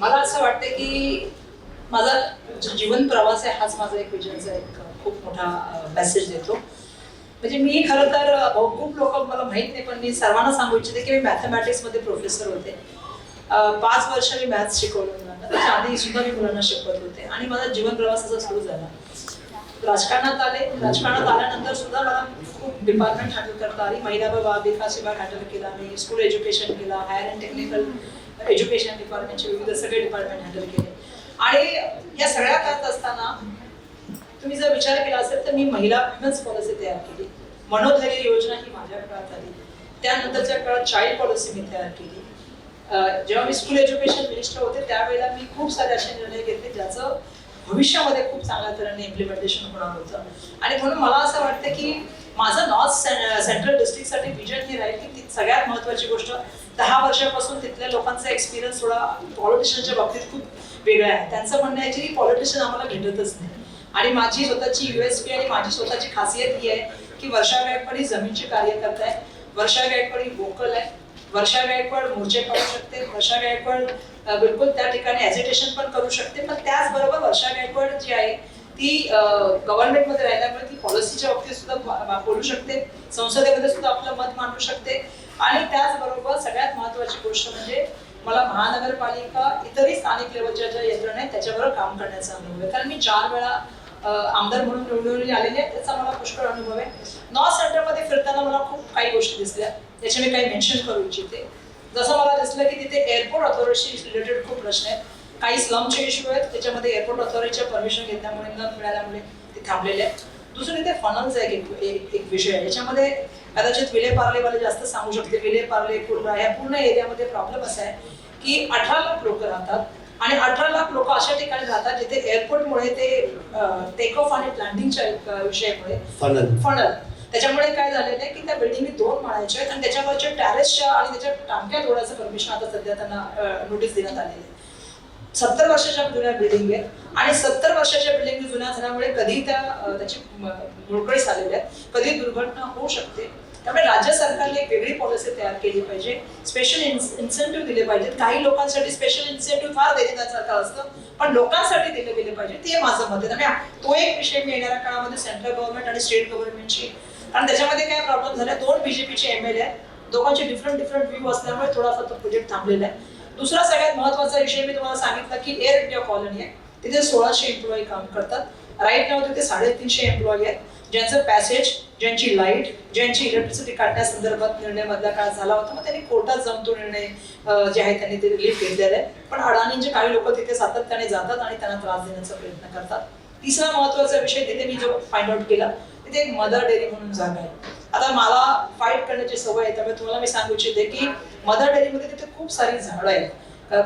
मला असं वाटतं की माझा जो जीवन प्रवास आहे हाच माझा एक विजयचा एक खूप मोठा मेसेज देतो. म्हणजे मी खरं तर खूप लोक मला माहीत नाही पण मी सर्वांना सांगू इच्छिते की मी मॅथमॅटिक्समध्ये प्रोफेसर होते. पाच वर्ष मी मॅथ्स शिकवलं मुलांना त्याच्या आधी सुद्धा मी मुलांना शिकवत होते आणि माझा जीवन प्रवास असा सुरू झाला. राजकारणात आले. राजकारणात आल्यानंतर सुद्धा मला खूप डिपार्टमेंट हँडल करता आली. महिला बाबा विकास विभाग हँडल केला मी स्कूल एज्युकेशन केला हायर अँड टेक्निकल एज्युकेशन डिपार्टमेंटचे विविध सगळे डिपार्टमेंट हँडल केले. आणि या सगळ्या करत असताना तुम्ही जर विचार केला असेल तर मी महिला विमेन्स पॉलिसी तयार केली. मनोधैर्य योजना ही माझ्या काळात आली. त्यानंतरच्या काळात चाइल्ड पॉलिसी मी तयार केली. जेव्हा मी स्कूल एज्युकेशन मिनिस्टर होते त्यावेळेला मी खूप सारे असे निर्णय घेतले ज्याचं भविष्यामध्ये खूप चांगल्या तऱ्हेने इम्प्लिमेंटेशन होणार होतं. आणि म्हणून मला असं वाटतं की माझं नॉर्थ सेंट्रल डिस्ट्रिक्टसाठी विजन हे राहील की ती सगळ्यात महत्त्वाची गोष्ट दहा वर्षापासून तिथल्या लोकांचा एक्सपिरियन्स थोडा पॉलिटिशियनच्या बाबतीत खूप वेगळा आहे. त्यांचं म्हणणं आहे की पॉलिटिशियन आम्हाला भेटतच नाही. आणि माझी स्वतःची युएसपी आणि माझी स्वतःची खासियत ही आहे की वर्षा गायकवाड ही जमीनचे कार्य करत आहे. वर्षा गायकवाड ही वोकल आहे. वर्षा गायकवाड मोर्चे काढू शकते. वर्षा गायकवाड बिलकुल त्या ठिकाणी एज्युटेशन पण करू शकते. पण त्याचबरोबर वर्षा गायकवाड जी आहे ती गव्हर्नमेंटमध्ये राहिल्यामुळे ती पॉलिसीच्या बाबतीत सुद्धा बोलू शकते. संसदेमध्ये सुद्धा आपलं मत मांडू शकते. आणि त्याचबरोबर सगळ्यात महत्त्वाची गोष्ट म्हणजे मला महानगरपालिका इतरही स्थानिक लेवलच्या ज्या यंत्रणा आहेत त्याच्याबरोबर काम करण्याचा अनुभव आहे. कारण मी चार वेळा आमदार म्हणून निवडून आलेले आहे त्याचा मला पुष्कळ अनुभव आहे. नॉर्थ सेंटरमध्ये फिरताना मला खूप काही गोष्टी दिसल्या त्याचे मी काही मेन्शन करू इच्छिते. जसं मला दिसलं की तिथे एअरपोर्ट अथॉरिटीशी रिलेटेड खूप प्रश्न आहेत. काही स्लमचे इश्यू आहेत त्याच्यामध्ये एअरपोर्ट अथॉरिटीच्या परमिशन घेतल्यामुळे न मिळाल्यामुळे ते थांबलेले आहेत. दुसरं इथे फनल्स आहे एक एक- एक विषय आहे. याच्यामध्ये कदाचित विले पार्लेवाले जास्त सांगू शकते. विले पार्ले पूर्ण ह्या पूर्ण एरियामध्ये प्रॉब्लेम असा आहे की अठरा लाख लोक राहतात आणि अठरा लाख लोक अशा ठिकाणी राहतात जिथे एअरपोर्टमुळे ते टेक ऑफ आणि लँडिंगच्या विषयामुळे फनल फणल त्याच्यामुळे काय झालेलं आहे की त्या बिल्डिंगी दोन माळ्याच्या आहेत आणि त्याच्यावरच्या टॅरेसच्या आणि त्याच्या टांक्या तोडायचं परमिशन आता सध्या त्यांना नोटीस देण्यात आलेली आहे. सत्तर वर्षाच्या जुन्या बिल्डिंग आहेत आणि सत्तर वर्षाच्या बिल्डिंग जुन्या झाल्यामुळे कधी त्या त्याची मोडकळीस आलेल्या आहेत. कधी दुर्घटना होऊ शकते. त्यामुळे राज्य सरकारने एक वेगळी पॉलिसी तयार केली पाहिजे. स्पेशल इन्सेंटिव्ह दिले पाहिजेत. काही लोकांसाठी स्पेशल इन्सेंटिव्ह फार देण्यासारखं असतं पण लोकांसाठी दिले गेले पाहिजे ते माझं मत आहे. त्यामुळे तो एक विषय मी येणाऱ्या काळामध्ये सेंट्रल गव्हर्नमेंट आणि स्टेट गव्हर्नमेंटची कारण त्याच्यामध्ये काय प्रॉब्लेम झाला दोन बीजेपीचे एम एल ए दोघांचे डिफरंट डिफरंट व्ह्यू असल्यामुळे थोडासा तो प्रोजेक्ट थांबलेला आहे. दुसरा सगळ्यात महत्त्वाचा विषय मी तुम्हाला सांगितला की एअर इंडिया कॉलनी आहे. तिथे सोळाशे एम्प्लॉई काम करतात. राईट नाव तिथे साडेतीनशे एम्प्लॉई आहेत. ज्यांचं पॅसेज ज्यांची लाइट ज्यांची इलेक्ट्रिसिटी काढण्यासंदर्भात निर्णय मधल्या काळ झाला होता मग त्यांनी कोर्टात जाऊन तो निर्णय जे आहे त्यांनी ते रिलीफ घेतलेला आहे. पण अडाणींचे काही लोक तिथे सातत्याने जातात आणि त्यांना त्रास देण्याचा प्रयत्न करतात. तिसरा महत्त्वाचा विषय तिथे मी जो फाइंड आउट केला तिथे एक मदर डेअरी म्हणून जागा आहे. आता मला फाईट करण्याची सवय आहे त्यामुळे तुम्हाला मी सांगू इच्छिते की मदर डेअरीमध्ये तिथे खूप सारी झाडं आहेत.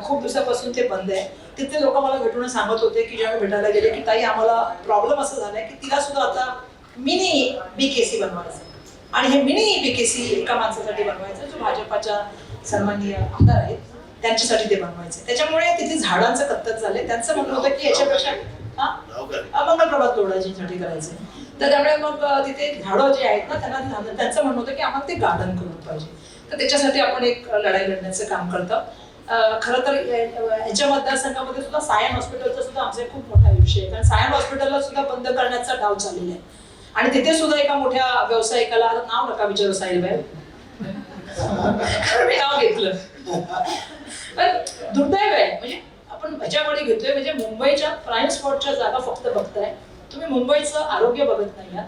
खूप दिवसापासून ते बंद आहे. तिथे लोक मला भेटून सांगत होते की जेव्हा भेटायला गेले की ताई आम्हाला प्रॉब्लेम असं झालाय की तिला सुद्धा आता मिनी बी के सी बनवायचं. आणि हे मिनी बी के सी एका माणसासाठी बनवायचं जो भाजपाच्या सन्माननीय आमदार आहेत त्यांच्यासाठी ते बनवायचं. त्याच्यामुळे तिथे झाडांचं कत्तल झाले त्यांचं म्हणणं होतं की याच्यापेक्षा हा? मंगलप्रभात लोढाजींसाठी करायचं तर त्यामुळे मग तिथे झाडं जे आहेत ना त्यांना त्यांचं म्हणणं होतं की आम्हाला ते गार्डन करून पाहिजे. तर त्याच्यासाठी आपण एक लढाई लढण्याचं काम करतो. खरं तर याच्या मतदारसंघामध्ये सुद्धा सायन हॉस्पिटलचा सुद्धा आमचा खूप मोठा विषय आहे. कारण सायन हॉस्पिटलला सुद्धा बंद करण्याचा डाव चाललेला आहे. आणि तिथे सुद्धा एका मोठ्या व्यावसायिकाला आता नाव नका विचारू साहेब कारण मी नाव घेतलं. दुर्दैव आहे. म्हणजे आपण ह्याच्याकडे घेतोय म्हणजे मुंबईच्या प्राईम स्पॉटच्या जागा फक्त बघताय. तुम्ही मुंबईचं आरोग्य बघत नाही आहात.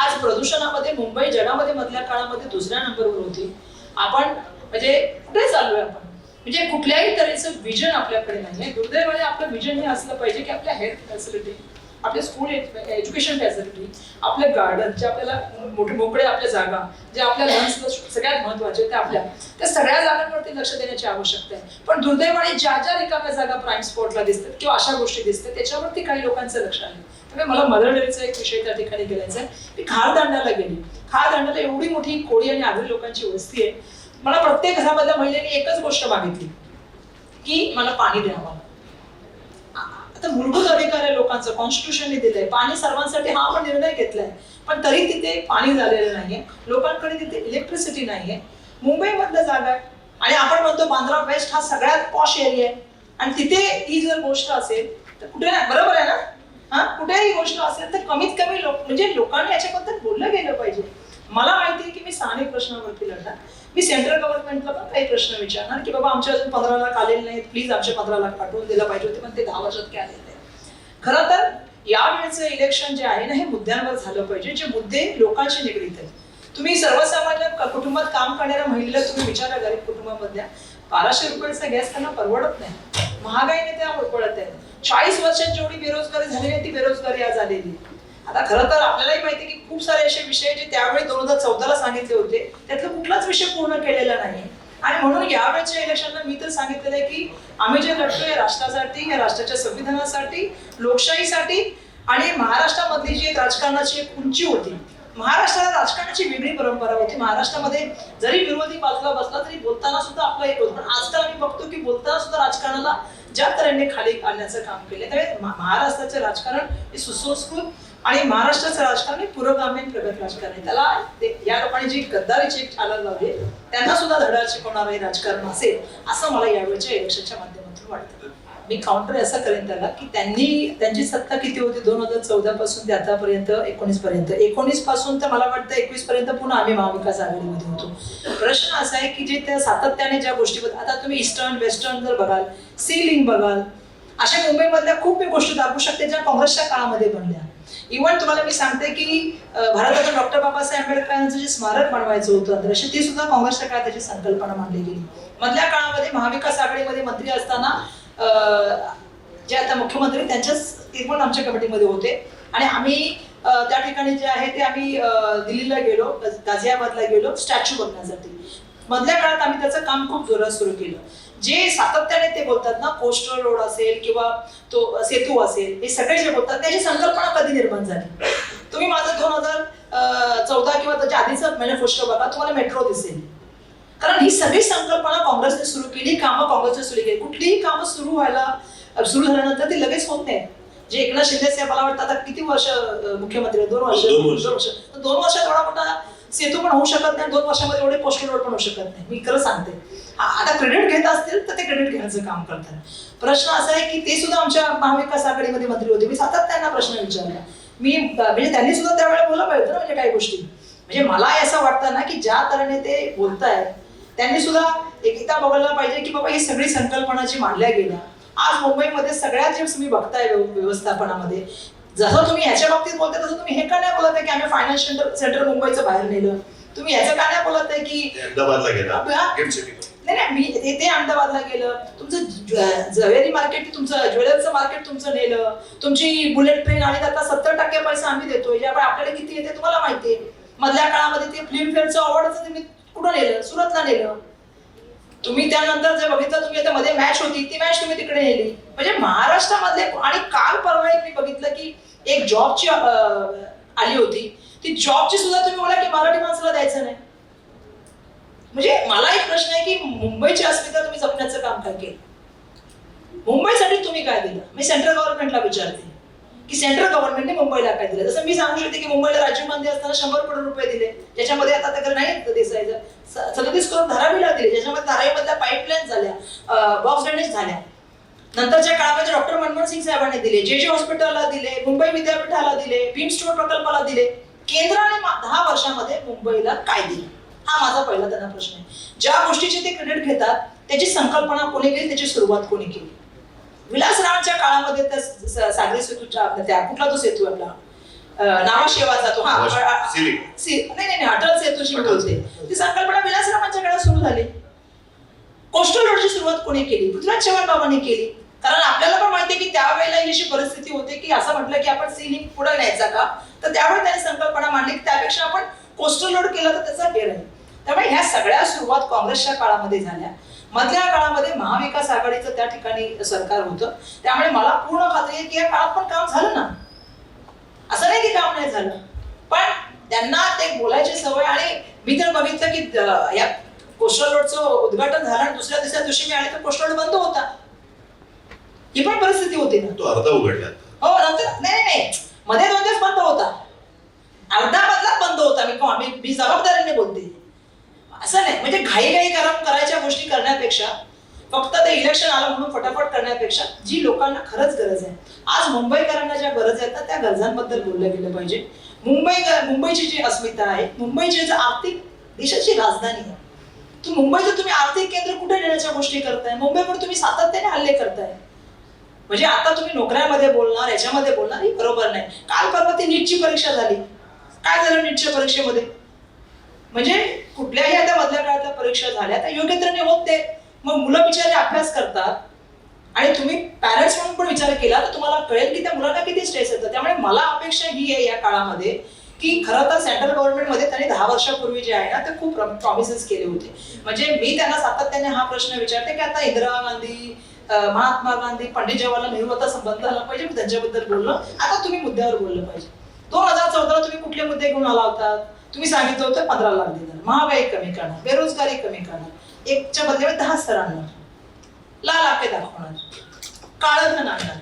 आज प्रदूषणामध्ये मुंबई जगामध्ये मधल्या काळामध्ये दुसऱ्या नंबरवर होती. आपण म्हणजे कुठे चाललोय आपण? म्हणजे कुठल्याही तऱ्हेचं विजन आपल्याकडे नाही दुर्दैवाने आपलं विजन हे असलं पाहिजे की आपल्या हेल्थ फॅसिलिटी आपले स्कूल एज्युकेशन फॅसिलिटी आपले गार्डन जे आपल्याला मोठे मोकळे आपल्या जागा जे आपल्या लंग्सला सगळ्यात महत्त्वाचे त्या आपल्या. त्या सगळ्या जागांवरती लक्ष देण्याची आवश्यकता आहे. पण दुर्दैवाने ज्या ज्या रिकाम्या जागा प्राईम स्पॉटला दिसतात किंवा अशा गोष्टी दिसतात त्याच्यावरती काही लोकांचं लक्ष आहे. त्यामुळे मला मदर डेअरीचा एक विषय त्या ठिकाणी गेल्याचा आहे. मी खारदांडाला गेली. खारदांड्याला एवढी मोठी कोळी आणि आगरी लोकांची वस्ती आहे. मला प्रत्येक घरामधल्या महिलेने एकच गोष्ट मागितली की मला पाणी द्यावं. आता मूलभूत अधिकार आहे लोकांचं. कॉन्स्टिट्यूशनने दिलंय. पाणी सर्वांसाठी हा आपण निर्णय घेतलाय. पण तरी तिथे पाणी झालेलं नाहीये. लोकांकडे तिथे इलेक्ट्रिसिटी नाहीये. मुंबईमधलं जागा आहे आणि आपण म्हणतो बांद्रा वेस्ट हा सगळ्यात पॉश एरिया आहे. आणि तिथे ही जर गोष्ट असेल तर कुठे नाही बरोबर आहे ना? हा? कुठेही गोष्ट असेल तर कमीत कमी लोक म्हणजे लोकांनी याच्याबद्दल बोललं गेलं पाहिजे. मला माहिती आहे की मी स्थानिक प्रश्नावरती लढणार. मी सेंट्रल गव्हर्नमेंटला पण काही प्रश्न विचारणार की बाबा आमच्या अजून पंधरा लाख आलेले नाहीत. प्लीज आमचे पंधरा लाख पाठवून दिलं पाहिजे होते पण ते दहा वर्षात काय आलेले नाही खरं तर यावेळेचं इलेक्शन जे आहे ना हे मुद्द्यांवर झालं पाहिजे जे मुद्दे लोकांशी निगडीत आहेत. तुम्ही सर्वसामान्य कुटुंबात काम करणाऱ्या महिलेला तुम्ही विचारा गरीब कुटुंबामधल्या. बाराशे रुपयाचा गॅस त्यांना परवडत नाही. महागाईने त्या पडत आहेत. चाळीस वर्षात जेवढी बेरोजगारी झालेली आहे ती बेरोजगारी आज आलेली आहे. आता खरं तर आपल्यालाही माहिती की खूप सारे असे विषय जे त्यावेळी दोन हजार चौदाला सांगितले होते त्यातला कुठलाच विषय पूर्ण केलेला नाही. आणि म्हणून यावेळेच्या इलेक्शनला मी तर सांगितलेलं आहे की आम्ही जे लढतोय राष्ट्रासाठी या राष्ट्राच्या संविधानासाठी लोकशाहीसाठी आणि महाराष्ट्रामधली जी राजकारणाची एक उंची होती महाराष्ट्राला राजकारणाची वेगळी परंपरा होती. महाराष्ट्रामध्ये जरी विरोधी बाजूला बसला तरी बोलताना सुद्धा आपलं एक होत. पण आजकाल आम्ही बघतो की बोलताना सुद्धा राजकारणाला ज्या तऱ्हेने खाली आणण्याचं काम केलं त्यामुळे महाराष्ट्राचे राजकारण हे सुसंस्कृत आणि महाराष्ट्राचं राजकारण पुरोगामी प्रगत राजकारण आहे. त्याला या लोकांनी जी गद्दारीची एक चालत लावली आहे, त्यांना सुद्धा धडा शिकवणारं राजकारण असेल असं मला यावेळच्या इलेक्शनच्या माध्यमातून वाटतं. मी काउंटर असं करेन त्याला की त्यांनी त्यांची सत्ता किती होती? दोन हजार चौदा पासून ते आतापर्यंत एकोणीस पर्यंत. एकोणीसपासून तर मला वाटतं एकवीस पर्यंत पुन्हा आम्ही महाविकास आघाडीमध्ये होतो. प्रश्न असा आहे की जे त्या सातत्याने ज्या गोष्टी आता तुम्ही ईस्टर्न वेस्टर्न जर बघाल सीलिंग बघाल अशा मुंबईमधल्या खूप मी गोष्टी दाखवू शकते ज्या काँग्रेसच्या काळामध्ये बनल्या. इव्हन तुम्हाला मी सांगते की भारताचं भारताच्या डॉक्टर बाबासाहेब आंबेडकरांचं जे स्मारक बनवायचं होतं आंतरराष्ट्रीय ते सुद्धा काँग्रेसच्या काळात त्याची संकल्पना मांडली गेली मधल्या काळामध्ये महाविकास आघाडीमध्ये मंत्री असताना जे आता मुख्यमंत्री त्यांच्याच ते पण आमच्या कमिटीमध्ये होते. आणि आम्ही त्या ठिकाणी जे आहे ते आम्ही दिल्लीला गेलो गाझियाबादला गेलो स्टॅच्यू बघण्यासाठी. मधल्या काळात आम्ही त्याचं काम खूप जोरात सुरू केलं. जे सातत्याने ते बोलतात ना कोस्टल रोड असेल किंवा तो सेतू असेल हे सगळे जे बोलतात त्याची संकल्पना कधी निर्माण झाली? तुम्ही माझं दोन हजार चौदा किंवा त्याच्या आधीचं मॅनिफेस्टो बघा तुम्हाला मेट्रो दिसेल. कारण ही सगळी संकल्पना काँग्रेसने सुरू केली कामं काँग्रेसने सुरू केली. कुठलीही कामं सुरू व्हायला सुरू झाल्यानंतर ती लगेच होत नाही जे एकनाथ शिंदे साहेब मला वाटतं आता किती वर्ष मुख्यमंत्री? दोन वर्ष दोन वर्ष. दोन वर्षात एवढा मोठा सेतू पण होऊ शकत नाही दोन वर्षामध्ये एवढे पोस्टल रोड पण होऊ शकत नाही. मी खरं सांगते. हा, आता क्रेडिट घेत असतील तर ते क्रेडिट घेण्याचं काम करतात. प्रश्न असा आहे की ते सुद्धा आमच्या महाविकास आघाडीमध्ये मंत्री होते. मी सातत्यानं प्रश्न विचारला. मी म्हणजे त्यांनी सुद्धा त्यावेळेला बोललं पाहिजे ना म्हणजे काही गोष्टी. म्हणजे मला असं वाटतं ना की ज्या तऱ्हेने ते बोलतायत त्यांनी सुद्धा एकदा बघायला पाहिजे की बाबा ही सगळी संकल्पना जी मांडल्या गेल्या. आज मुंबईमध्ये सगळ्यात जे तुम्ही बघताय व्यवस्थापनामध्ये जसं तुम्ही ह्याच्या बाबतीत बोलताय तसं तुम्ही हे का नाही बोलत आहे की आम्ही फायनान्स सेंटर मुंबईचं बाहेर नेलं? तुम्ही याचं का नाही बोलत आहे की अहमदाबादला गेला. नाही नाही मी ते ते अहमदाबादला गेलं. तुमचं ज्वेलरी मार्केट तुमचं ज्वेलरचं मार्केट तुमचं नेलं. तुमची बुलेट ट्रेन आणि आता सत्तर टक्के पैसा आम्ही देतोय. ज्यामुळे आपल्याला किती येते तुम्हाला माहिती आहे? मधल्या काळामध्ये ते फिल्म फेअरचं अवॉर्डचं तुम्ही कुठं नेलं? सुरतला नेलं. तुम्ही त्यानंतर जे बघितलं तुम्ही आता मध्ये मॅच होती ती मॅच तुम्ही तिकडे नेली. म्हणजे महाराष्ट्रामधले आणि काल परवा एक मी बघितलं की एक जॉबची आली होती. ती जॉबची सुद्धा तुम्ही बोला की मराठी माणसाला द्यायचं नाही. म्हणजे मला एक प्रश्न आहे की मुंबईची अस्मिता तुम्ही जपण्याचं काम काय केलं? मुंबईसाठी तुम्ही काय दिलं? मी सेंट्रल गव्हर्नमेंटला विचारते. की सेंट्रल गव्हर्नमेंटने मुंबईला काय दिलं? जसं मी सांगू शकते की मुंबईला राजीव गांधी असताना शंभर करोड रुपये दिले. ज्याच्यामध्ये आता त्याकडे नाही दिसायचं. स- सदतीस करोड धारावीला दिले ज्याच्यामध्ये धारावीमधल्या पाईपलाईन झाल्या. बॉक्स ड्रेनेज झाल्या. नंतरच्या काळामध्ये डॉक्टर मनमोहन सिंग साहेबांनी दिले जे जे हॉस्पिटलला दिले मुंबई विद्यापीठाला दिले भीम स्टोर प्रकल्पाला दिले केंद्राने दहा वर्षामध्ये मुंबईला काय दिलं? हा माझा पहिला त्यांना प्रश्न आहे. ज्या गोष्टीचे ते क्रेडिट घेतात त्याची संकल्पना कोणी केली त्याची सुरुवात कोणी केली? विलासरावांच्या काळामध्ये त्या स- स- सागरी सेतूच्या त्या कुठला तो सेतू आपला? नावाशेवाचा तो हा. सि- नाही नाही नाही, अटल सेतूची बोलते. ती संकल्पना विलासरावांच्या काळात सुरू झाली. कोस्टल रोडची सुरुवात कोणी केली? पृथ्वीराज चव्हाण बाबांनी केली. कारण आपल्याला पण माहिती की त्यावेळेला ही अशी परिस्थिती होती की असं म्हटलं की आपण सिलिंग पुढे न्यायचा का? तर त्यावेळी त्यांनी संकल्पना मांडली की त्यापेक्षा आपण कोस्टल रोड केला तर त्याचा गेर आहे. त्यामुळे ह्या सगळ्या सुरुवात काँग्रेसच्या काळामध्ये झाल्या. मधल्या काळामध्ये महाविकास आघाडीचं त्या ठिकाणी सरकार होतं. त्यामुळे मला पूर्ण खात्री आहे की या काळात पण काम झालं ना. असं नाही की काम नाही झालं. पण त्यांना ते बोलायची सवय आणि मी तर बघितलं की या कोस्टल रोडचं उद्घाटन झालं आणि दुसऱ्या तिसऱ्या दिवशी मी आले तर कोस्टल रोड बंद होता. ही पण परिस्थिती होती ना. तो अर्धा उघडला हो नंतर नाही नाही मध्ये दोन दिवस बंद होता. अर्धा मधला बंद होता. मी मी जबाबदारीने बोलते. असं नाही. म्हणजे घाई घाई करम करायच्या गोष्टी करण्यापेक्षा फक्त ते इलेक्शन आलं म्हणून फटाफट करण्यापेक्षा जी लोकांना खरंच गरज आहे. आज मुंबईकरांना ज्या गरज आहेत ना त्या गरजांबद्दल बोललं गेलं पाहिजे. मुंबई मुंबईची जी अस्मिता आहे मुंबईची जी आर्थिक देशाची राजधानी आहे तू मुंबईचं तुम्ही आर्थिक केंद्र कुठे नेण्याच्या गोष्टी करताय? मुंबईवर तुम्ही सातत्याने हल्ले करताय. म्हणजे आता तुम्ही नोकऱ्यामध्ये बोलणार याच्यामध्ये बोलणार ही बरोबर नाही. काल परवा ती नीटची परीक्षा झाली. काय झालं नीटच्या परीक्षेमध्ये? म्हणजे कुठल्याही आता मधल्या काळात परीक्षा झाल्या त्या योग्य तऱ्हेने होत ते. मग मुलं बिचारे अभ्यास करतात आणि तुम्ही पॅरेंट्स म्हणून पण विचार केला तर तुम्हाला कळेल की त्या मुलांना किती स्ट्रेस येतं. त्यामुळे मला अपेक्षा ही आहे या काळामध्ये की खरं तर सेंट्रल गव्हर्नमेंटमध्ये त्यांनी दहा वर्षापूर्वी जे आहे ना ते खूप प्रॉमिसेस केले होते. म्हणजे मी त्यांना सातत्याने हा प्रश्न विचारते की आता इंदिरा गांधी महात्मा गांधी पंडित जवाहरलाल नेहरू आता संबंध आला पाहिजे मी त्यांच्याबद्दल बोललो. आता तुम्ही मुद्द्यावर बोललं पाहिजे. दोन हजार चौदाला तुम्ही कुठले मुद्दे घेऊन आला होता तुम्ही सांगितलं होतं पंधरा लाख देणार महागाई कमी करणार बेरोजगारी कमी करणार एकच्या बदल्यावर दहा सर आणणार लाल आखे दाखवणार. काळं धन आणणार.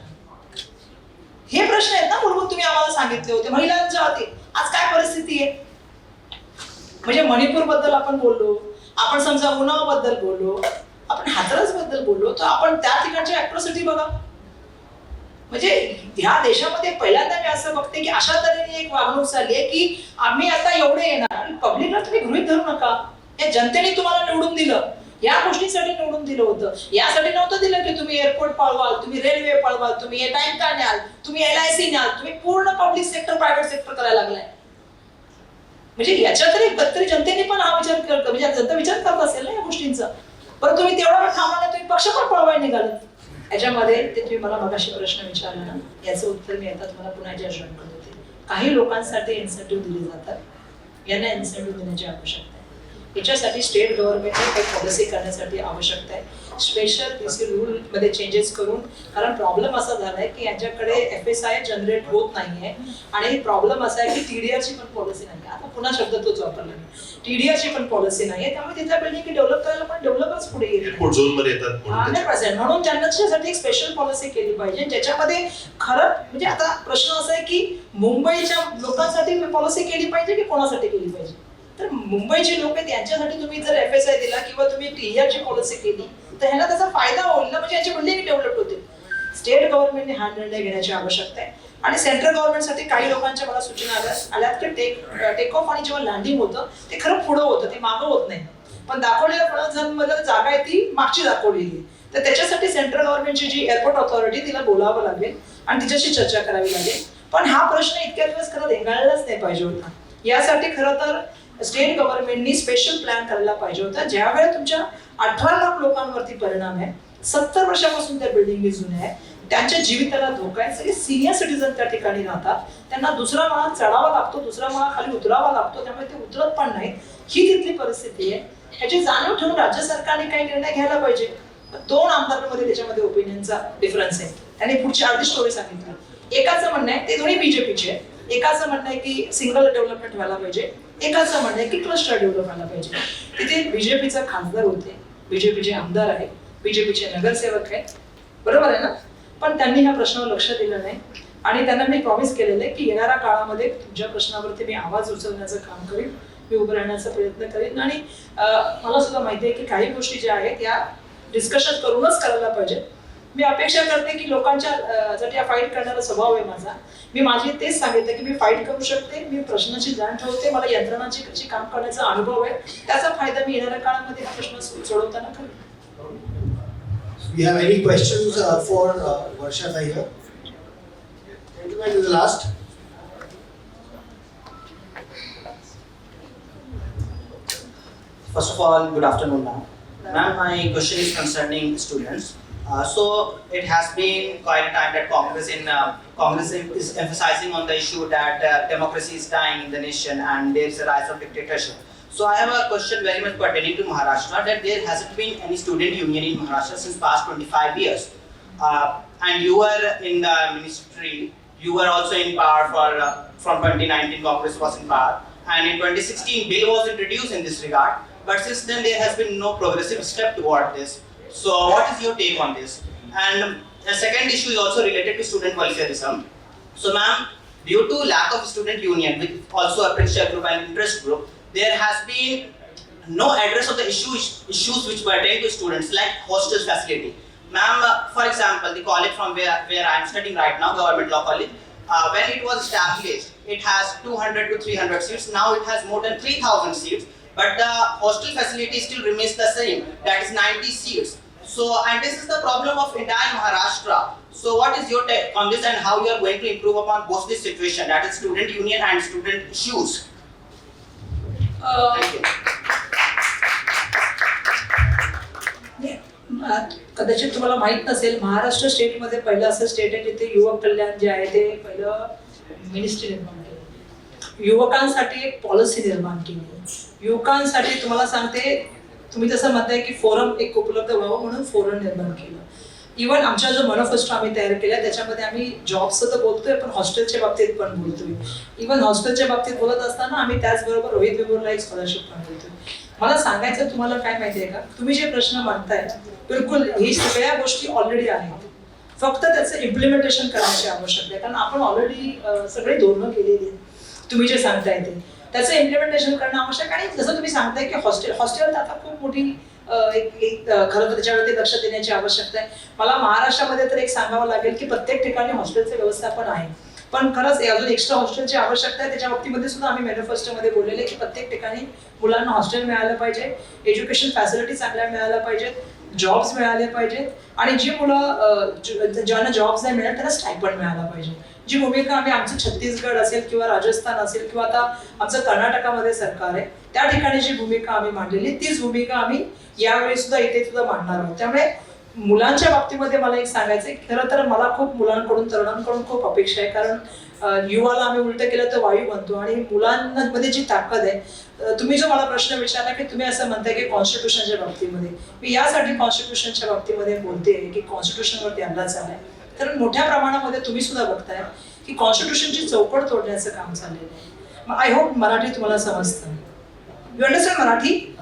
हे प्रश्न आहेत ना मूलभूत तुम्ही आम्हाला सांगितले होते. महिलांच्या होते आज काय परिस्थिती आहे? म्हणजे मणिपूरबद्दल आपण बोललो आपण समजा उन्हा बद्दल बोललो आपण हातरसबद्दल बोललो तर आपण त्या ठिकाणची अॅट्रॉसिटी बघा. म्हणजे ह्या देशामध्ये पहिल्यांदा मी असं बघते की अशा तऱ्हेने एक वागणूक चालली आहे की आम्ही आता एवढे येणार. पब्लिकला तुम्ही गृहित धरू नका. या जनतेने तुम्हाला निवडून दिलं. या गोष्टीसाठी निवडून दिलं होतं. यासाठी नव्हतं दिलं की तुम्ही एअरपोर्ट पळवाल तुम्ही रेल्वे पळवाल तुम्ही बँका न्याल तुम्ही एल आय सी न्याल तुम्ही पूर्ण पब्लिक सेक्टर प्रायव्हेट सेक्टर करायला लागलाय. म्हणजे याच्या तरी तरी जनतेने पण हा विचार करतो म्हणजे जनता विचार करत असेल ना या गोष्टींचा. पण तुम्ही तेवढा वेळ तुम्ही पक्ष पण पळवायला निघाले. याच्यामध्ये ते तुम्ही मला मगाशी प्रश्न विचारला ना याचं उत्तर मी आता तुम्हाला पुन्हा जॉईन करत होते काही लोकांसाठी इन्सेंटिव्ह दिले जातात. यांना इन्सेंटिव्ह देण्याची आवश्यकता आहे. याच्यासाठी स्टेट गव्हर्नमेंटने काही पॉलिसी करण्यासाठी आवश्यकता आहे. स्पेशल पीसी रूल मध्ये चेंजेस करून कारण प्रॉब्लेम असा झालाय की यांच्याकडे एफ एस आय जनरेट होत नाहीये. आणि प्रॉब्लेम असा आहे की टीडीआरची पण पॉलिसी नाही आता पुन्हा शब्द तोच वापरला टीडीआरची पण पॉलिसी नाहीये. त्यामुळे तिथल्या बिल्डिंग डेव्हलप करायला पण डेव्हलपर्स पुढे येतात म्हणून हंड्रेड पर्सेंट म्हणून त्यांच्यासाठी एक स्पेशल पॉलिसी केली पाहिजे. ज्याच्यामध्ये खरं म्हणजे आता प्रश्न असा आहे की मुंबईच्या लोकांसाठी पॉलिसी केली पाहिजे की कोणासाठी केली पाहिजे? तर मुंबईचे लोक आहेत यांच्यासाठी तुम्ही जर एफ एस आय दिला किंवा तुम्ही टीआरची पॉलिसी केली तर ह्याला त्याचा फायदा होईल ना? म्हणजे यांची बिल्डिंग डेव्हलप होतील स्टेट गव्हर्नमेंटने हा निर्णय घेण्याची आवश्यकता आहे. आणि सेंट्रल गव्हर्नमेंटसाठी काही लोकांच्या मला सूचना आल्या आल्यात की टेक टेक ऑफ आणि जेव्हा लँडिंग होतं ते खरं पुढं होतं ते मागं होत नाही. पण दाखवलेल्या प्रणोझनमध्ये जागा आहे ती मागची दाखवलेली तर त्याच्यासाठी सेंट्रल गव्हर्नमेंटची जी एअरपोर्ट ऑथॉरिटी तिला बोलावं लागेल आणि तिच्याशी चर्चा करावी लागेल. पण हा प्रश्न इतक्या दिवस खरं रेंगाळलाच नाही पाहिजे होता. यासाठी खरं तर स्टेट गव्हर्नमेंटनी स्पेशल प्लॅन करायला पाहिजे होता. ज्यावेळेला तुमच्या अठरा लाख लोकांवरती परिणाम आहे सत्तर वर्षापासून त्या बिल्डिंग जुन्या आहे त्यांच्या जीविताला धोका आहे. सगळे सिनियर सिटीजन त्या ठिकाणी राहतात. त्यांना दुसरा माळा चढावा लागतो दुसरा माळा खाली उतरावा लागतो त्यामुळे ते उतरत पण नाही ही तिथली परिस्थिती आहे. ह्याची जाणीव ठेवून राज्य सरकारने काही निर्णय घ्यायला पाहिजे. दोन आमदारांमध्ये त्याच्यामध्ये ओपिनियनचा डिफरन्स आहे. त्यांनी पुढची अर्धी स्टोरी सांगितली. एकाचं म्हणणं आहे ते दोन्ही बीजेपीचे आहे. एकाचं म्हणणं आहे की सिंगल डेव्हलपमेंट व्हायला पाहिजे. एकाच म्हणणे की क्लस्टर डेव्हलप व्हायला पाहिजे. तिथे बीजेपीचा खासदार होते. बीजेपीचे आमदार आहेत. बीजेपीचे नगरसेवक आहेत. बरोबर आहे ना? पण त्यांनी ह्या प्रश्नावर लक्ष दिलं नाही. आणि त्यांना मी प्रॉमिस केलेलं आहे की येणाऱ्या काळामध्ये तुमच्या प्रश्नावरती मी आवाज उचलण्याचं काम करीन. मी उभं राहण्याचा प्रयत्न करीन. आणि मला सुद्धा माहिती आहे की काही गोष्टी ज्या आहेत या डिस्कशन करूनच करायला पाहिजे मी अपेक्षा करते की लोकांच्या साठी फाईट करणारा स्वभाव आहे माझा मी माझी तेच सांगितलं की मी फाईट करू शकते मी प्रश्नाची जाण ठेवते मला यंत्रणाची कशी काम करण्याचा अनुभव आहे त्याचा फायदा मी येणाऱ्या काळामध्ये हा प्रश्न सोडवताना करेन We have any questions uh, for uh, Varsha Tiger? Gentleman is the last. First of all, good afternoon, ma'am. Ma'am, my question is concerning students. Uh, so it has been quite a time that Congress in uh, Congress is emphasizing on the issue that uh, democracy is dying in the nation and there is a rise of dictatorship. So I have a question very much pertaining to Maharashtra that there hasn't been any student union in Maharashtra since past 25 years. Uh, and you were in the ministry, you were also in power for uh, from 2019 Congress was in power and in 2016 bill was introduced in this regard but since then there has been no progressive step toward this. So what is your take on this? And the second issue is also related to student welfareism. So ma'am, due to lack of student union with also a pressure group and interest group, there has been no address of the issues issues which pertain to students like hostel facility. Ma'am, for example, the college from where, where I am studying right now, Government Law College, uh, when it was established, it has 200 to 300 seats. Now it has more than 3,000 seats, but the hostel facility still remains the same. That is 90 seats. So, and this is the problem of entire Maharashtra. So, what is your take on this, and how you are going to improve upon both this situation, that is student union and student issues? Uh, Thank you. अं, कदाचित तुम्हाला माहित नसेल महाराष्ट्र स्टेटमध्ये पहिलं असं state आहे जिथे युवक कल्याण जे आहे ते पहिलं मिनिस्ट्री निर्माण केलं युवकांसाठी एक पॉलिसी निर्माण केली युवकांसाठी तुम्हाला सांगते तुम्ही तसं म्हणताय की फोरम एक उपलब्ध व्हावं म्हणून फोरम निर्माण केलं. इव्हन आमचा जो मॅनिफेस्टो आम्ही तयार केला त्याच्यामध्ये आम्ही जॉबचं तर बोलतोय पण हॉस्टेलच्या बाबतीत पण बोलतोय. इव्हन हॉस्टेलच्या बाबतीत बोलत असताना आम्ही त्याचबरोबर रोहित वेगूरला एक स्कॉलरशिप पण बोलतोय. मला सांगायचं तुम्हाला काय माहितीये का? तुम्ही जे प्रश्न मांडताय बिलकुल ही सगळ्या गोष्टी ऑलरेडी आहेत. फक्त त्याचं इम्प्लिमेंटेशन करण्याची आवश्यकता आहे. कारण आपण ऑलरेडी सगळे धोरणं केलेली आहेत. तुम्ही जे सांगताय ते. त्याचं इम्प्लिमेंटेशन करणं आवश्यक आहे. आणि जसं तुम्ही सांगताय की हॉस्टेल हॉस्टेल आता खूप मोठी एक खरं तर त्याच्यावरती लक्ष देण्याची आवश्यकता आहे. मला महाराष्ट्रामध्ये तर एक सांगावं लागेल की प्रत्येक ठिकाणी हॉस्टेलचं व्यवस्थापन आहे. पण खरंच अजून एक्स्ट्रा हॉस्टेलची आवश्यकता आहे. त्याच्या बाबतीमध्ये सुद्धा आम्ही मॅनिफेस्टोमध्ये बोललेले की प्रत्येक ठिकाणी मुलांना हॉस्टेल मिळालं पाहिजे. एज्युकेशन फॅसिलिटी चांगल्या मिळाल्या पाहिजेत. जॉब्स मिळाले पाहिजेत. आणि जी मुलं ज्यांना जॉब्स नाही मिळत त्यांना स्टायपण मिळाला पाहिजे. जी भूमिका आम्ही आमचं छत्तीसगड असेल किंवा राजस्थान असेल किंवा आता आमचं कर्नाटकामध्ये सरकार आहे त्या ठिकाणी जी भूमिका आम्ही मांडलेली तीच भूमिका आम्ही यावेळी सुद्धा इथे सुद्धा मांडणार आहोत. त्यामुळे मुलांच्या बाबतीमध्ये मला एक सांगायचं खरं तर मला खूप मुलांकडून तरुणांकडून खूप अपेक्षा आहे. कारण युवाला आम्ही उलट केलं तर वायू बनतो आणि मुलांमध्ये जी ताकद आहे तुम्ही जो मला प्रश्न विचारला की तुम्ही असं म्हणताय की कॉन्स्टिट्यूशनच्या बाबतीमध्ये मी यासाठी कॉन्स्टिट्यूशनच्या बाबतीमध्ये बोलते की कॉन्स्टिट्यूशनवरती हल्ला चाललाय कारण मोठ्या प्रमाणामध्ये तुम्ही सुद्धा बघताय की कॉन्स्टिट्यूशनची चौकट तोडण्याचं काम चाललेलं आहे. आय होप मराठी तुम्हाला समजतं. You understand Marathi?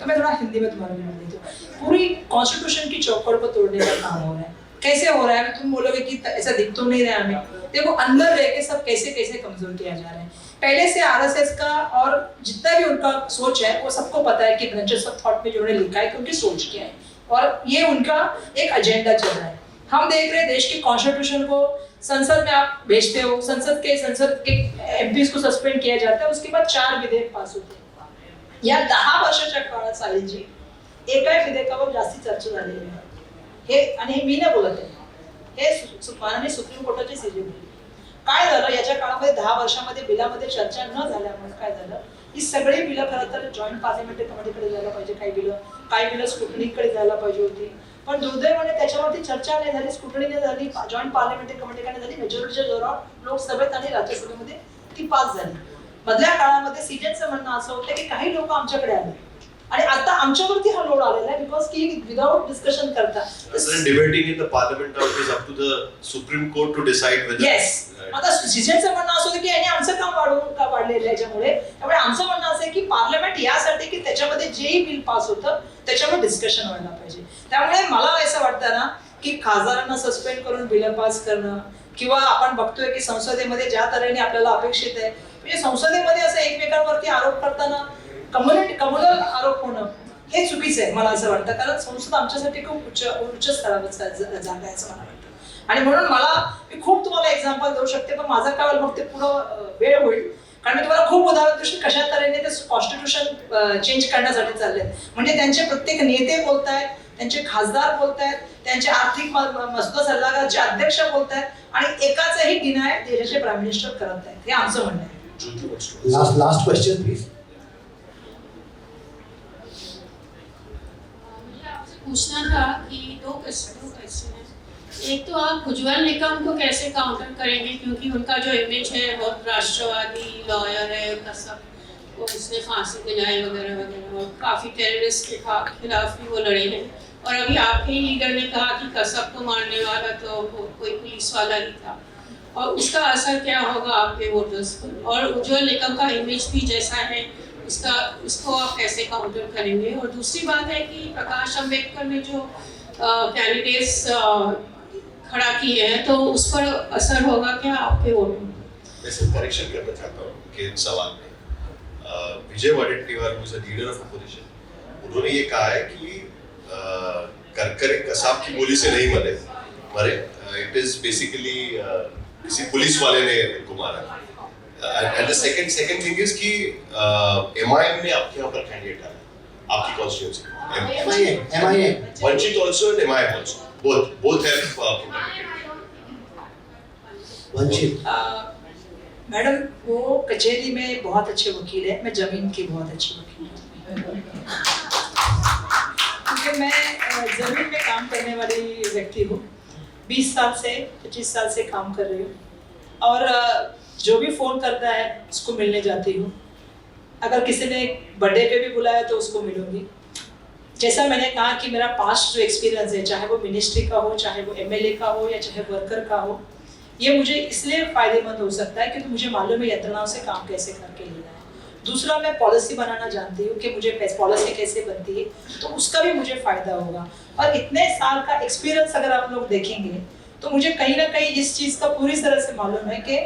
तो मैं थोड़ा हिंदी में तुम्हारे लिए देती हूँ पूरी कॉन्स्टिट्यूशन की चौकड़ को तोड़ने का काम हो रहा है कैसे हो रहा है? तुम बोलोगे कि ऐसा दिख तो नहीं रहा हमें देखो अंदर रह के सब कैसे कैसे कमजोर किया जा रहा है. पहले से आरएसएस का और जितना भी उनका सोच है, वो सबको पता है कि ब्रांचेस ऑफ़ थॉट में जो उन्होंने लिखा है कि उनकी सोच क्या है। और ये उनका एक एजेंडा चल रहा है। हम देख रहे हैं देश की कॉन्स्टिट्यूशन को संसद में आप भेजते हो, संसद के संसद के एमपीज को सस्पेंड किया जाता है, उसके बाद चार विधेयक पास होते हैं। या दहा वर्षाच्या काळात सालीची एकाही विधेयकावर जास्ती चर्चा झालेली नाही हे आणि मी नाही बोलत आहे हे सुप्रीम कोर्टाचे सीजे काय झालं? याच्या काळामध्ये दहा वर्षामध्ये बिलामध्ये चर्चा न झाल्यामुळे काय झालं? ही सगळी बिलं खरं तर जॉईंट पार्लिमेंटरी कमिटीकडे जायला पाहिजे काही बिलं. काही बिलं स्क्रुटनीकडे जायला पाहिजे होती. पण दुर्दैवाने त्याच्यावरती चर्चा नाही झाली स्क्रुटनी नाही झाली जॉईंट पार्लिमेंटरी कमिटीकडे झाली. मेजॉरिटीच्या जोरावर लोकसभेत आणि राज्यसभेमध्ये ती पास झाली. मधल्या काळामध्ये सीजेचं म्हणणं असं होतं की काही लोक आमच्याकडे आले. आणि आता आमच्यावरती हा लोड आलेला आहे बिकॉज की विदाऊट डिस्कशन करता the parliament or it is up to the Supreme Court to decide whether. Yes. आता सीजेचं म्हणणं असं होतं की यांनी आमचं काम वाढवून का वाढलेलं आहे याच्यामुळे त्यामुळे आमचं म्हणणं असं आहे की पार्लमेंट यासाठी की त्याच्यामध्ये जेही बिल पास होतं त्याच्यावर डिस्कशन व्हायला पाहिजे त्यामुळे मला असं वाटतं ना की खासदारांना सस्पेंड करून बिलं पास करणं किंवा आपण बघतोय की संसदेमध्ये ज्या तऱ्हेने आपल्याला अपेक्षित आहे म्हणजे संसदेमध्ये असं एकमेकांवरती आरोप करताना कम्युनिटी कम्युनल आरोप होणं हे चुकीचं आहे मला असं वाटतं. कारण संसद आमच्यासाठी खूप उच्च उच्च स्तरावर जागा आहे असं मला वाटतं. आणि म्हणून मला मी खूप तुम्हाला एक्झाम्पल देऊ शकते पण माझा काय मग ते पुढं वेळ होईल. कारण मी तुम्हाला खूप उदाहरण दृष्टी कशा तऱ्हेने ते कॉन्स्टिट्यूशन चेंज करण्यासाठी चालले म्हणजे त्यांचे प्रत्येक नेते बोलतायत त्यांचे खासदार बोलतायत त्यांचे आर्थिक म- मसुदा सल्लागारचे अध्यक्ष बोलतायत आणि एकाचाही डिनाय देशाचे प्राईम मिनिस्टर करत आहेत हे आमचं म्हणणं आहे. लास्ट लास्ट क्वेश्चन प्लीज पूछना था कि दो क्वेश्चन दो क्वेश्चन है। एक तो आप उज्जवल निकम को कैसे काउंटर करेंगे? क्योंकि उनका जो इमेज है, बहुत राष्ट्रवादी लॉयर है, उनका सब, वो उसने फांसी दिलाई वगैरह वगैरह। और काफ़ी टेररिस्ट के खिलाफ भी वो लड़े हैं। और अभी आपके लीडर ने कहा कि कसब को मारने वाला तो वो कोई पुलिस वाला ही था। और उसका असर क्या होगा आपके वोटर्स पर? और उज्जवल निकम का इमेज भी जैसा है उसका, उसको आप कैसे काउंटर करेंगे। और दूसरी बात है कि प्रकाश अंबेडकर ने जो कैंडिडेट्स खड़ा किए हैं तो उस पर असर होगा क्या आपके वोट में करेक्शन करना चाहता हूँ कि सवाल में Vijay Wadettiwar a leader of opposition उन्होंने ये कहा है कि करकरे कसाब की गोली से नहीं मरे। मरे इट इज़ बेसिकली किसी पुलिस वाले ने उनको मारा। And the second second thing is कि एमआईएम ने आपके यहाँ पर कैंडिडेट डाला आपकी कॉन्स्टिट्यूंसी MIM, MIM. वंचित also and MIM also? Both both have uh, protected Vanchit. Uh, madam वो कचहरी में बहुत अच्छे वकील है मैं ज़मीन की बहुत अच्छी वकील हूँ। क्योंकि मैं ज़मीन में काम करने वाली व्यक्ति हूँ। बीस साल से पच्चीस साल से काम कर रही हूँ। और जो भी फ़ोन करता है, उसको मिलने जाती हूँ। अगर किसी ने बर्थडे पे भी बुलाया तो उसको मिलूँगी। जैसा मैंने कहा कि मेरा पास्ट जो एक्सपीरियंस है, चाहे वो मिनिस्ट्री का हो, चाहे वो एमएलए का हो, या चाहे वर्कर का हो, ये मुझे इसलिए फ़ायदेमंद हो सकता है क्योंकि मुझे मालूम है यंत्रणाओं से काम कैसे करके लेना है। दूसरा, मैं पॉलिसी बनाना जानती हूँ कि मुझे पॉलिसी कैसे बनती है तो उसका भी मुझे फ़ायदा होगा। और इतने साल का एक्सपीरियंस अगर आप लोग देखेंगे तो मुझे कहीं ना कहीं इस चीज़ का पूरी तरह से मालूम है कि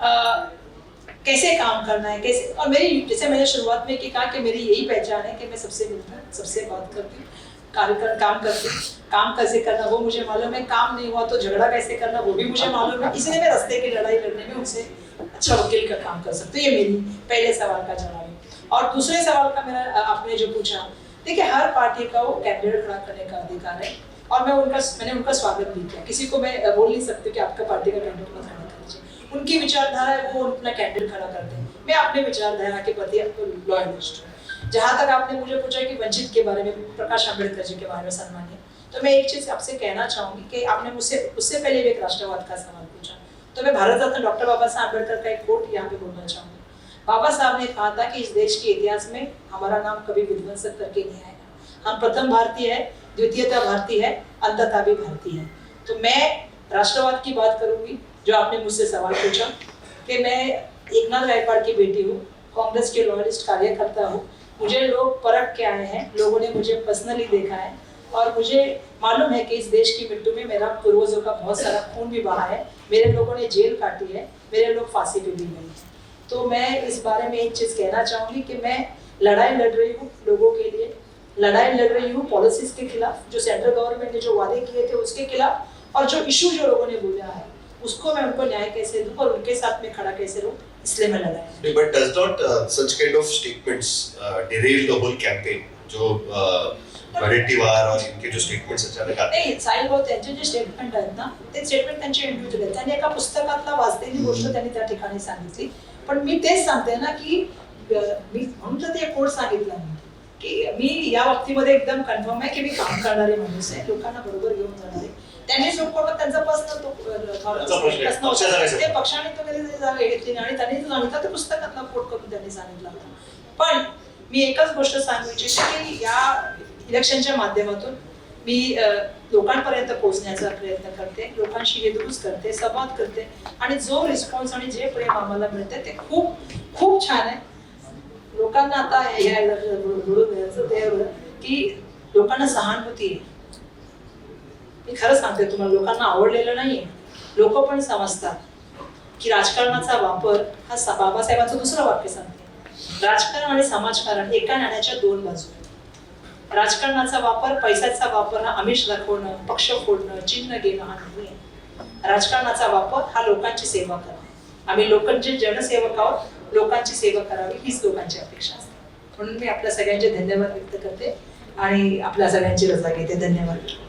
कैसे काम करना है, कैसे, और मेरी जैसे मैंने शुरुआत में कहा कि मेरी यही पहचान है कि मैं सबसे मिलता, सबसे बात करती हूँ, कार्य कर, काम करती काम कैसे करना, वो मुझे मालूम है, काम नहीं हुआ तो झगड़ा कैसे करना, वो भी मुझे मालूम है। इसलिए मैं रास्ते की लड़ाई लड़ने में उनसे अच्छा वकील का काम कर सकती ये मेरी पहले सवाल का जवाब है। और दूसरे सवाल का मेरा आपने जो पूछा, देखिए, हर पार्टी का वो कैंडिडेट खड़ा करने का अधिकार है। और मैं उनका, मैंने उनका स्वागत भी किया। किसी को मैं बोल नहीं सकती कि आपका पार्टी का कैंडिडेट मत खड़ा कर लीजिए उनकी विचारधारा है, वो अपना कैंडिडेट खड़ा करते हैं। मैं अपने विचारधारा के प्रति लॉयलिस्ट हूँ। जहाँ तक आपने मुझे पूछा कि वंचित के बारे में, प्रकाश अंबेडकर जी के बारे में सम्मान्य तो मैं एक चीज़ आपसे कहना चाहूँगी कि आपने मुझसे, उससे पहले भी एक राष्ट्रवाद का सवाल पूछा। तो मैं भारत रत्न डॉक्टर बाबा साहब अंबेडकर का एक कोट यहाँ पे बोलना चाहूँगी। बाबा साहब ने कहा था कि इस देश के इतिहास में हमारा नाम कभी विध्वंसक करके नहीं आएगा। हम प्रथम भारतीय है, द्वितीयता भारतीय है, अंतता भी भारतीय है। तो मैं राष्ट्रवाद की बात करूँगी जो आपने मुझसे सवाल पूछा कि मैं एकनाथ गायकवाड़ की बेटी हूँ, कांग्रेस के लॉयलिस्ट कार्यकर्ता हूँ। मुझे लोग परख के आए हैं, लोगों ने मुझे पर्सनली देखा है और मुझे मालूम है कि इस देश की मिट्टी में मेरा पूर्वजों का बहुत सारा खून भी बहा है। मेरे लोगों ने जेल काटी है, मेरे लोग फांसी पे भी गए हैं। तो मैं इस बारे में एक चीज़ कहना चाहूँगी कि मैं लड़ाई लड़ रही हूँ लोगों के लिए। लड़ाई लड़ रही हूँ पॉलिसीज़ के खिलाफ, जो सेंट्रल गवर्नमेंट ने जो वादे किए थे उसके खिलाफ और जो इशू जो लोगों ने बोला है। उसको मैं उनको न्याय कैसे दूँ और उनके साथ में खड़ा कैसे रहूँ? इसलिए मैं does not uh, such kind of statements uh, derail the whole campaign? जो वडेट्टीवार और इनके जो स्टेटमेंट्स अचानक आते नाही साहिल भाऊ त्यांचे जे स्टेटमेंट आहेत ना ते स्टेटमेंट त्यांचे इंडिव्हिज्युअल आहेत. त्यांनी एका पुस्तकातला वाचलेली गोष्ट त्यांनी त्या ठिकाणी सांगितली. पण मी तेच सांगते ना की मी म्हणून तर ते कोड सांगितलं मी की मी या बाबतीमध्ये एकदम कन्फर्म आहे की मी काम करणारे माणूस आहे. लोकांना बरोबर घेऊन जाणारे. त्यांनी कोड त्यांचा तो प्रश्न होता. ते संबंध? पक्षाने तो कधी जागा घेतली नाही आणि त्यांनी सांगितलं ते पुस्तकातला कोट करून त्यांनी सांगितलं होतं पण मी एकच गोष्ट सांगू इच्छिते की या इलेक्शनच्या माध्यमातून मी लोकांपर्यंत पोहोचण्याचा प्रयत्न करते लोकांशी हितगुज करते संवाद करते आणि जो रिस्पॉन्स आणि जे प्रेम आम्हाला मिळते ते खूप खूप छान आहे लोकांना आता यायला ते की लोकांना सहानुभूती आहे मी खरं सांगते तुम्हाला लोकांना आवडलेलं नाहीये. लोक पण समजतात की राजकारणाचा वापर हा बाबासाहेबांचं दुसरं वाक्य सांगते. राजकारण आणि समाजकारण एका नाण्याच्या दोन बाजू आहेत. राजकारणाचा वापर पैशाचा वापर हा आमिष दाखवणं पक्ष फोडणं चिन्ह घेणं हा नाही आहे. राजकारणाचा वापर हा लोकांची सेवा करणं. आम्ही लोकांचे जनसेवक आहोत लोकांची सेवा करावी हीच लोकांची अपेक्षा असते. म्हणून मी आपल्या सगळ्यांचे धन्यवाद व्यक्त करते आणि आपल्या सगळ्यांची रजा घेते. धन्यवाद.